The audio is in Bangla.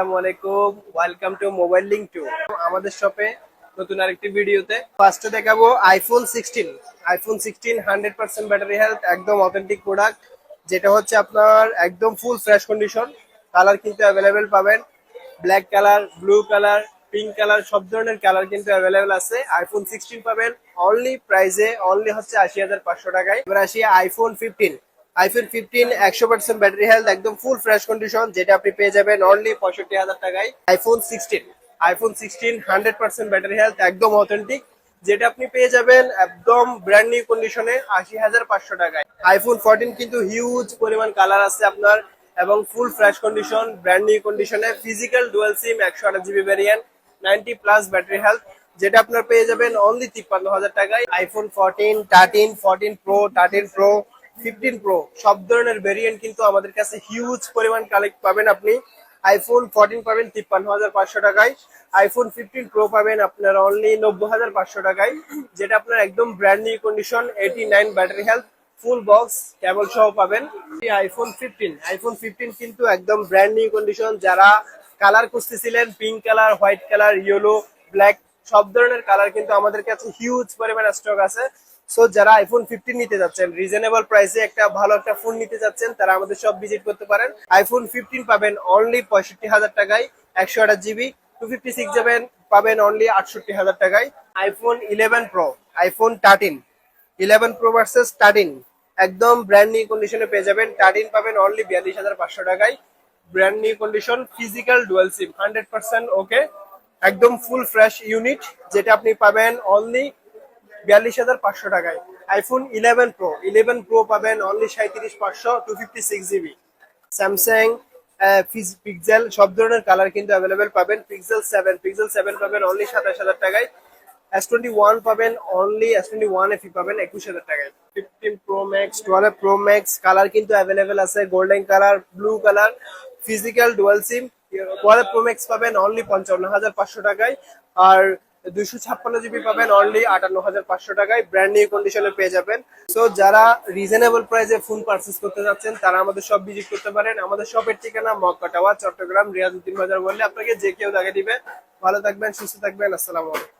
আসসালামু আলাইকুম welcome to Mobile Link to আমাদের শপে নতুন আরেকটি ভিডিওতে ফার্স্টে দেখাবো iPhone sixteen iPhone sixteen hundred percent battery health একদম অথেন্টিক প্রোডাক্ট যেটা হচ্ছে আপনার একদম ফুল ফ্রেশ কন্ডিশন কালার কিন্তু অ্যাভেলেবেল পাবেন। Black colour blue colour pink colour সব ধরনের কালার কিন্তু অ্যাভেলেবেল আছে। আইফোন সিক্সটিন পাবেন। অনলি প্রাইসে অনলি হচ্ছে আশি হাজার পাঁচশো টাকায়। এবার আসি আইফোন ফিফটিন আইফোন ফিফটিন একশো পার্সেন্ট ব্যাটারি হেলথ একদম ফুল ফ্রেশ কন্ডিশন যেটা আপনি পেয়ে যাবেন অনলি পঁয়ষট্টি হাজার টাকায় iPhone sixteen iPhone sixteen hundred percent battery health একদম অথেন্টিক যেটা আপনি পেয়ে যাবেন একদম ব্র্যান্ড নিউ কন্ডিশনে আশি হাজার পাঁচশো টাকায়। আইফোন ফোরটিন কিন্তু হিউজ পরিমাণ কালার আছে আপনার, এবং full fresh condition brand new কন্ডিশনে ফিজিক্যাল ডুয়েল সিম একশো আট GB variant ninety plus battery health যেটা আপনার পেয়ে যাবেন অনলি তিপ্পান্ন হাজার টাকায়। IPhone fourteen thirteen fourteen pro thirteen pro fifteen pro. সব ধরনের ভেরিয়েন্ট কিন্তু আমাদের কাছে হিউজ পরিমাণ কালেক্ট পাবেন আপনি। আইফোন ফোরটিন পাবেন তিপ্পান্ন হাজার পাঁচশো টাকায়। আইফোন ফিফটিন প্রো পাবেন আপনার অনলি নব্বই হাজার পাঁচশো টাকায়। যেটা আপনার একদম brand new condition eighty nine battery health full box cable সহ পাবেন। আইফোন ফিফটিন আইফোন ফিফটিন কিন্তু একদম ব্র্যান্ড নিউ কন্ডিশন যারা colour খুঁজতেছিলেন pink colour white colour yellow black সব ধরনের কালার কিন্তু আমাদের কাছে হিউজ পরিমাণে স্টক আছে। সো যারা আইফোন ফিফটিন নিতে যাচ্ছেন রিজনেবল প্রাইসে একটা ভালো একটা ফোন নিতে যাচ্ছেন, তারা আমাদের সব ভিজিট করতে পারেন। আইফোন ফিফটিন পাবেন অনলি পঁয়ষট্টি হাজার টাকায়, একশো আঠাশ জিবি টু ফিফটি সিক্স যাবেন, পাবেন অনলি আটষট্টি হাজার টাকায়। IPhone eleven pro iPhone thirteen eleven pro versus thirteen একদম ব্র্যান্ড নিউ কন্ডিশনে পেয়ে যাবেন। থার্টিন পাবেন অনলি বিয়াল্লিশ হাজার পাঁচশো টাকায়। Brand new condition physical dual SIM hundred percent okay একদম ফুল ফ্রেশ ইউনিট যেটা আপনি পাবেন অনলি বিয়াল্লিশ হাজার পাঁচশো টাকায়। IPhone eleven pro eleven pro পাবেন অনলি সাঁত্রিশ পাঁচশো two fifty six GB Samsung Pixel সব ধরনের কালার কিন্তু অ্যাভেলেবেল পাবেন। পিক্সেল সেভেন পিক্সেল সেভেন পাবেন অনলি সাতাশ হাজার টাকায়। এস টোয়েন্টি ওয়ান পাবেন only S twenty one FE পাবেন একুশ হাজার টাকায়। Fifteen pro max twelve pro max colour কিন্তু অ্যাভেলেবেল আছে golden colour blue colour physical dual SIM twelve pro max পাবেন অনলি পঞ্চান্ন হাজার পাঁচশো টাকায়। আর দুশো ছাপ্পান্ন জিবি পাবেন অনলি আটান্ন হাজার পাঁচশো টাকায়। ব্র্যান্ড নিউ কন্ডিশনে পেয়ে যাবেন। সো যারা রিজনেবল প্রাইসে ফোন পারচেস করতে যাচ্ছেন, তারা আমাদের সব ভিজিট করতে পারেন। আমাদের শপের ঠিকানা মক্কা টাওয়ার চট্টগ্রাম, রিয়াজউদ্দিন বাজার বললে আপনাকে যে কেউ দাগে দিবে। ভালো থাকবেন, সুস্থ থাকবেন। আসসালামু আলাইকুম।